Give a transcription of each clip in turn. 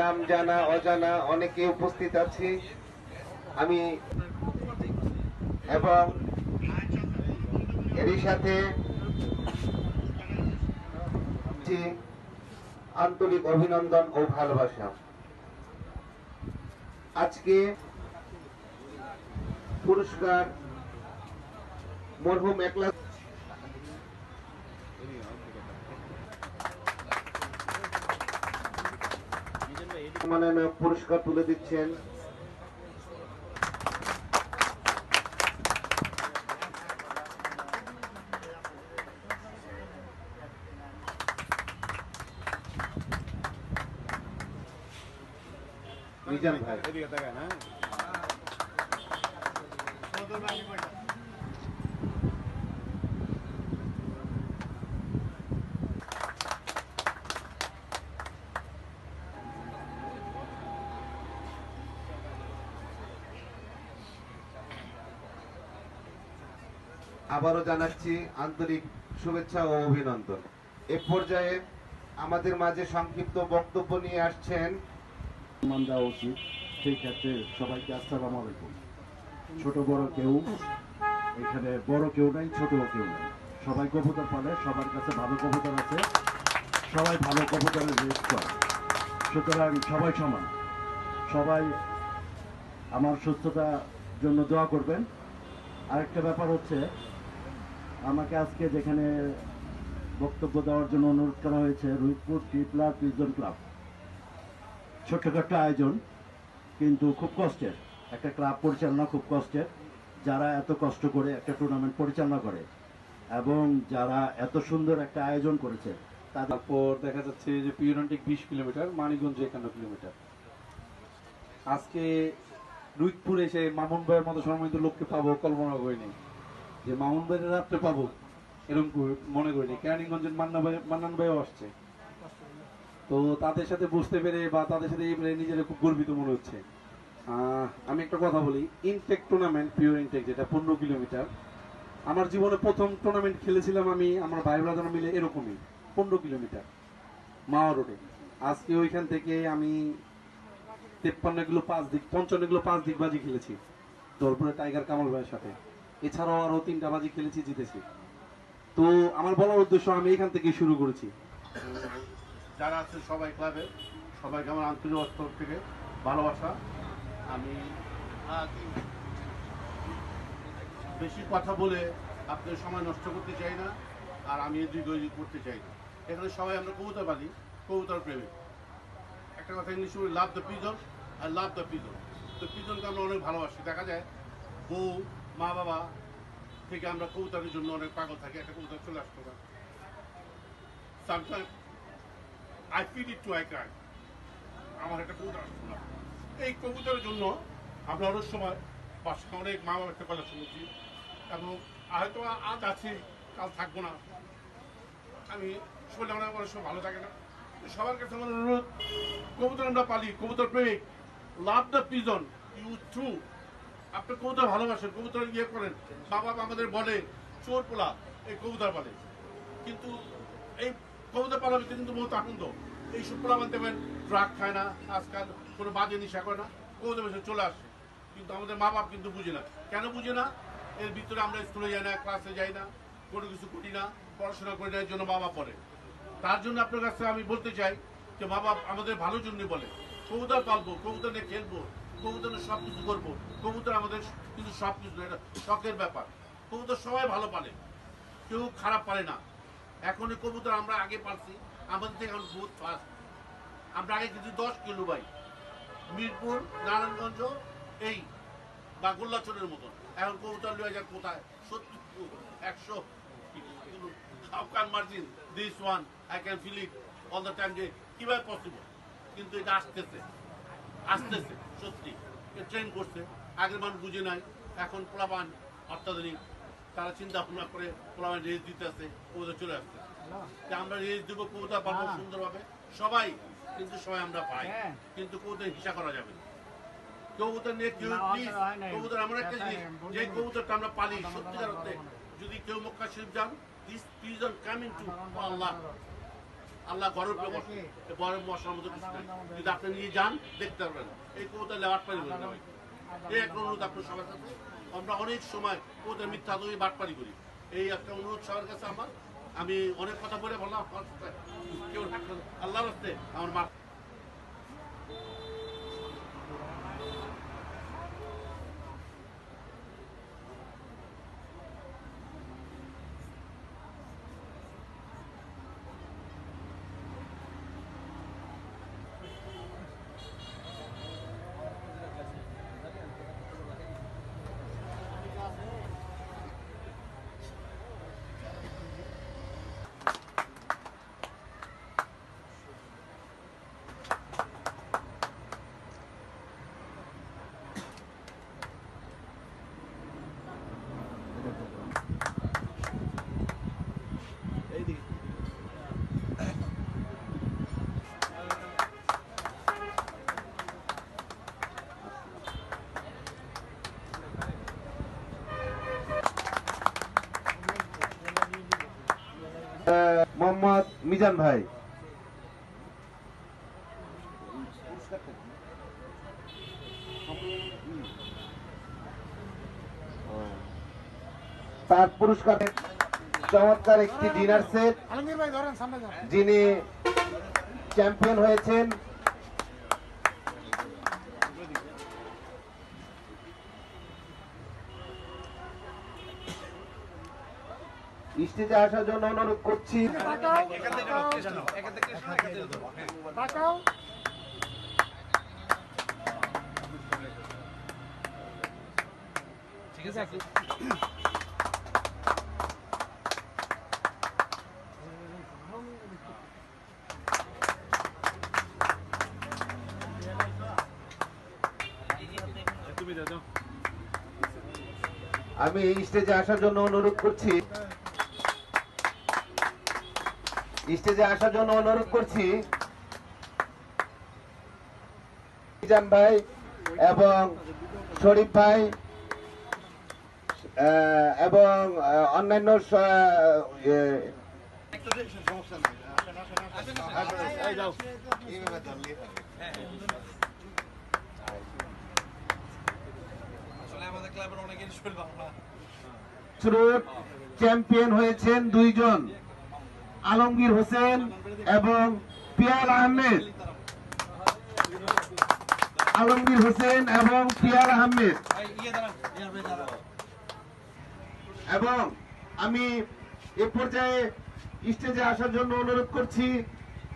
নাম জানা, অজানা, অনেকে উপস্থিত আছি। আমি এবং এরই সাথে যে আন্তরিক অভিনন্দন ও ভালোবাসা। আজকে পুরস্কার মরহুম একলা সম্মাননা পুরস্কার তুলে দিচ্ছেন। মিজান ভাই। আবারও জানাচ্ছি আন্তরিক শুভেচ্ছা ও অভিনন্দন। এ পর্যায়ে আমাদের মাঝে সংক্ষিপ্ত বক্তব্য নিয়ে আসছেন সম্মান উচিত। সেই ক্ষেত্রে সবাইকে আসসালামু আলাইকুম। ছোট বড় কেউ এখানে বড় কেউ নাই, ছোট কেউ নাই। সবাই কবুতর পালে, সবার কাছে ভালো কবুতর আছে। সবাই ভালো কবুতরের রেস করে। সুতরাং সবাই সমান। সবাই আমার সুস্থতার জন্য দোয়া করবেন। আরেকটা ব্যাপার হচ্ছে আমাকে আজকে যেখানে বক্তব্য দেওয়ার জন্য অনুরোধ করা হয়েছে রুইপুর ট্রিপলা পিজন ক্লাব। ছোট্টখাট্ট আয়োজন, কিন্তু খুব কষ্টের। একটা ক্লাব পরিচালনা খুব কষ্টের। যারা এত কষ্ট করে একটা টুর্নামেন্ট পরিচালনা করে এবং যারা এত সুন্দর একটা আয়োজন করেছে তারপর দেখা যাচ্ছে যে পিওরন্টিক বিশ কিলোমিটার, মানিকগঞ্জ একান্ন কিলোমিটার। আজকে রুইতপুর এসে মামুন ভাইয়ের মতো সম্মানিত লোককে পাবো, কল্পনা করিনি যে মামুন ভাইয়ের রাত্রে পাবো, এরকম মনে করিনি কেরানীগঞ্জের মান্না ভাই মান্নান ভাইও আসছে। তো তাদের সাথে বুঝতে পেরে বা তাদের সাথে এই পেরে নিজেরা খুব গর্বিত মনে হচ্ছে। আমি একটা কথা বলি ইনটেক টুর্নামেন্ট পিওর ইনটেক যেটা পনেরো কিলোমিটার, আমার জীবনে প্রথম টুর্নামেন্ট খেলেছিলাম আমি, আমার ভাই ব্রাদার মিলে এরকমই, পনেরো কিলোমিটার, মাওয়া রোডে আজকে ওইখান থেকে আমি তেপ্পান্ন কিলো পাঁচ দিক, পঞ্চান্ন কিলো পাঁচ দিক বাজি খেলেছি দলপুরে টাইগার কামাল ভাইয়ের সাথে। এছাড়াও আরও তিনটা বাজি খেলেছি, জিতেছি। তো আমার বলার উদ্দেশ্য, আমি এখান থেকে শুরু করেছি। যারা আছে সবাই ক্লাবে সবাইকে আমার আন্তরিক স্তর থেকে ভালোবাসা। আমি বেশি কথা বলে আপনাদের সময় নষ্ট করতে চাই না, আর আমি ওদিক করতে চাই না। এখানে সবাই আমরা কবুতর বাঁধি কবুতর প্রেমী। একটা কথা ইংলিশ লাভ দ্য পিজন আর লাভ দ্য পিজন তো পিজনকে আমরা অনেক ভালোবাসি। দেখা যায় বউ মা বাবা থেকে আমরা কবুতরের জন্য অনেক পাগল থাকি, একটা কবুতর চলে আসতো না। আই ইট টু আই আমার একটা এই কবুতরের জন্য আমরা অনেক সময় বাসায় অনেক মা বাবার একটা কথা শুনেছি এবং হয়তো আজ আছি, কাল থাকব না। আমি শরীর আমার অনেক সময় ভালো থাকে না। সবার কাছে আমার অনুরোধ, কবুতর আমরা পালি, কবুতর প্রেমিক love the pigeon you through আপনি কবুতর ভালোবাসেন, কবুতর ইয়ে করেন, বাবা আমাদের বলে, চোর পোলা, এই কবুতর বলে। কিন্তু এই কবুতর ভিতরে কিন্তু বহুত আনন্দ। এই শুক্লা মানতে পারেন ড্রাগ খায় না, আজকাল কোনো বাজে নিশা করে না, কবুতর বেশি চলে আসে। কিন্তু আমাদের মা বাপ কিন্তু বুঝে না। কেন বুঝে না? এর ভিতরে আমরা স্কুলে যাই না ক্লাসে যাই না, কোনো কিছু করি না, পড়াশোনা করি না, এর জন্য মা বাপ পড়ে তার জন্য আপনার কাছে আমি বলতে চাই যে, মা বাপ আমাদের ভালোর জন্য বলে। কবুতর পালবো, কবুতর নিয়ে খেলব। কবুতর সব কিছু করব। কবুতর আমাদের কিন্তু সব কিছু এটা শখের ব্যাপার। কবুতর সবাই ভালো পালে, কেউ খারাপ পারে না। এখন এই কবুতর আমরা আগে পারছি আমাদের থেকে এখন বহুত ফাস্ট আমরা আগে কিন্তু দশ কিলো বাই মিরপুর, নারায়ণগঞ্জ, এই বা গোল্লাচরের মতন। এখন কবুতর লয়ে যায় কোথায়? সত্তর একশো can margin this one I can feel it all the time যে কীভাবে পসিবল কিন্তু এটা আসতেছে। আসতেছে সত্যি। ট্রেন করছে আগের মানুষ বুঝে নাই এখন পোলাবান অত্যাধুনিক। তারা চিন্তা ভাবনা করে পোলাবান রেস দিতে আসে কবুতর চলে আসছে। যে আমরা রেস দেবো কবুতর পাবো সুন্দরভাবে সবাই কিন্তু সবাই আমরা পাই। কিন্তু কবুতর হিসা করা যাবে না। কবুতর নিয়ে কেউ প্লিজ কবুতর এমন একটা জিনিস যে কবুতরটা আমরা পালি সত্যিকার অর্থে যদি কেউ মক্কা শরীফ যান this pigeon coming to Allah Allah গরম গরম মশলার মতো কিছু নাই। যদি আপনি নিয়ে যান, দেখতে পারবেন। এই কবুতর লেওয়ার পারি বলে না এই একটা অনুরোধ আপনার সবার কাছে। আমরা অনেক সময় কবুতর মিথ্যা দই বাটপারি করি। এই একটা অনুরোধ সবার কাছে আমার। আমি অনেক কথা বলে বললাম আল্লাহ। রাস্তে আমার মা মিজান ভাই। তার পুরস্কার চমৎকার একটি ডিনার সেট যিনি। চ্যাম্পিয়ন হয়েছেন। স্টেজে আসার জন্য অনুরোধ করছি। আমি এই স্টেজে আসার জন্য অনুরোধ করছি। স্টেজে আসার জন্য অনুরোধ করছি। মিজান ভাই এবং শরীফ ভাই এবং অন্যান্য ইয়ে, চ্যাম্পিয়ন হয়েছেন দুইজন। আলমগীর হোসেন এবং পিয়াল আহমেদ। আলমগীর হোসেন এবং পিয়াল আহমেদ। এবং আমি এ পর্যায়ে স্টেজে আসার জন্য অনুরোধ করছি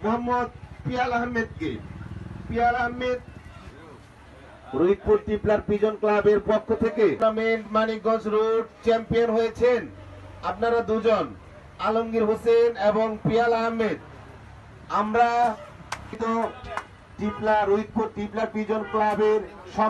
মোহাম্মদ পিয়াল আহমেদকে। পিয়াল আহমেদ রোহিতপুর টিপলার পিজন ক্লাবের পক্ষ থেকে মানিকগঞ্জ রোড চ্যাম্পিয়ন হয়েছেন। আপনারা দুজন আলমগীর হোসেন এবং পিয়াল আহমেদ। আমরা কিন্তু টিপলা রোহিতপুর টিপলা পিজন ক্লাবের